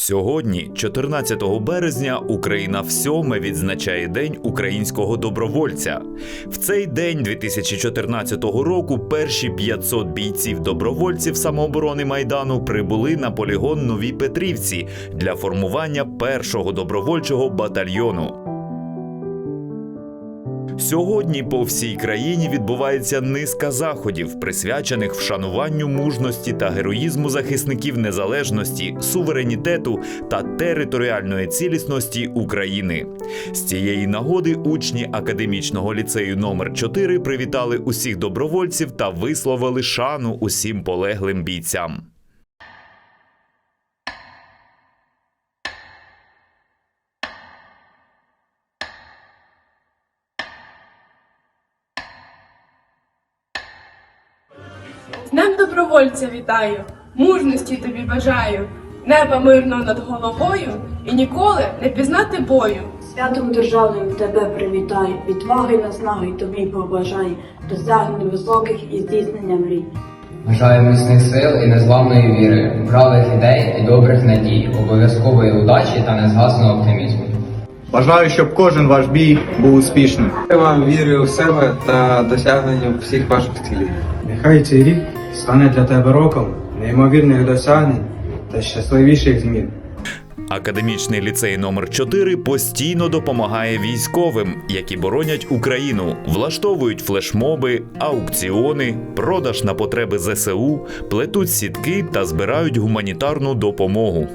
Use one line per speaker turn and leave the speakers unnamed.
Сьогодні, 14 березня, Україна всьоме відзначає День українського добровольця. В цей день 2014 року перші 500 бійців добровольців самооборони майдану прибули на полігон Нові Петрівці для формування першого добровольчого батальйону. Сьогодні по всій країні відбувається низка заходів, присвячених вшануванню мужності та героїзму захисників незалежності, суверенітету та територіальної цілісності України. З цієї нагоди учні академічного ліцею номер 4 привітали усіх добровольців та висловили шану усім полеглим бійцям.
Днем добровольця вітаю, мужності тобі бажаю, неба мирно над головою і ніколи не пізнати бою.
Святом державним тебе привітаю, відваги наснаги тобі побажаю, досягнень високих і здійснення мрій.
Бажаю міцних сил і незламної віри, правих ідей і добрих надій, обов'язкової удачі та незгасного оптимізму.
Бажаю, щоб кожен ваш бій був успішним.
Я вам вірю в себе та досягненню всіх ваших цілей.
Нехай цей рік стане для тебе роком неймовірних досягнень та щасливіших змін.
Академічний ліцей номер 4 постійно допомагає військовим, які боронять Україну, влаштовують флешмоби, аукціони, продаж на потреби ЗСУ, плетуть сітки та збирають гуманітарну допомогу.